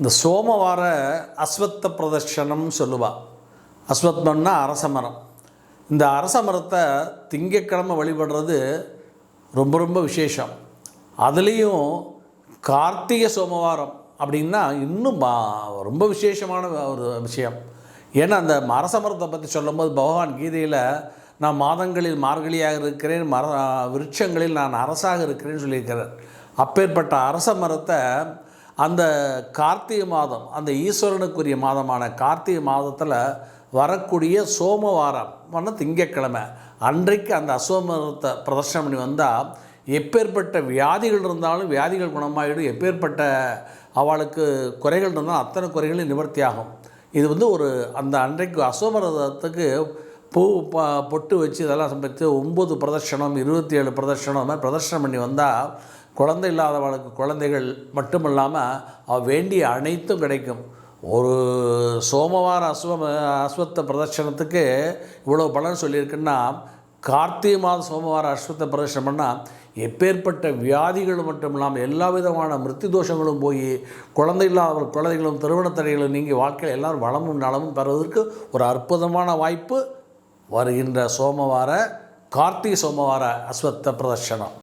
இந்த சோமவார அஸ்வத்த பிரதர்ஷனம்னு சொல்லுவா. அஸ்வத்மன்னா அரச மரம். இந்த அரச மரத்தை திங்கக்கிழமை வழிபடுறது ரொம்ப ரொம்ப விசேஷம். அதுலேயும் கார்த்திகை சோமவாரம் அப்படின்னா இன்னும் ரொம்ப விசேஷமான ஒரு விஷயம். ஏன்னா அந்த அரச மரத்தை பற்றி சொல்லும்போது பகவான் கீதையில் நான் மாதங்களில் மார்கழியாக இருக்கிறேன் மர விருட்சங்களில் நான் அரசாக இருக்கிறேன்னு சொல்லியிருக்கிறார். அப்பேற்பட்ட அரச மரத்தை அந்த கார்த்திகை மாதம் அந்த ஈஸ்வரனுக்குரிய மாதமான கார்த்திகை மாதத்தில் வரக்கூடிய சோமவாரம் வந்து திங்கட்கிழமை அன்றைக்கு அந்த அசோமரத்தை பிரதர்ஷனம் பண்ணி வந்தால் எப்பேற்பட்ட வியாதிகள் இருந்தாலும் வியாதிகள் குணமாகிடும் எப்பேற்பட்ட அவளுக்கு குறைகள் இருந்தாலும் அத்தனை குறைகளும் நிவர்த்தியாகும். இது வந்து ஒரு அந்த அன்றைக்கு அசோமரதத்துக்கு பூ ப பொட்டு வச்சு இதெல்லாம் சமைத்து ஒம்பது பிரதர்ஷனம் இருபத்தி ஏழு பிரதர்ஷனம் பிரதர்ஷனம் பண்ணி வந்தால் குழந்தை இல்லாதவளுக்கு குழந்தைகள் மட்டும் இல்லாமல் அவ வேண்டிய அனைத்தும் கிடைக்கும். ஒரு சோமவார அஸ்வ அஸ்வத்த பிரதர்ஷனத்துக்கு இவ்வளோ பலன் சொல்லியிருக்குன்னா கார்த்திகை மாதம் சோமவார அஸ்வத்த பிரதர்ஷனம் பண்ணால் எப்பேற்பட்ட வியாதிகள் மட்டும் இல்லாமல் எல்லா விதமான மிருத்தி தோஷங்களும் போய் குழந்தை இல்லாதவர் குழந்தைகளும் திருமண தடைகளும் நீங்கி வாழ்க்கையில் எல்லோரும் வளமும் நலமும் பெறுவதற்கு ஒரு அற்புதமான வாய்ப்பு. வருகின்ற சோமவார கார்த்திகை சோமவார அஸ்வத்த பிரதர்ஷனம்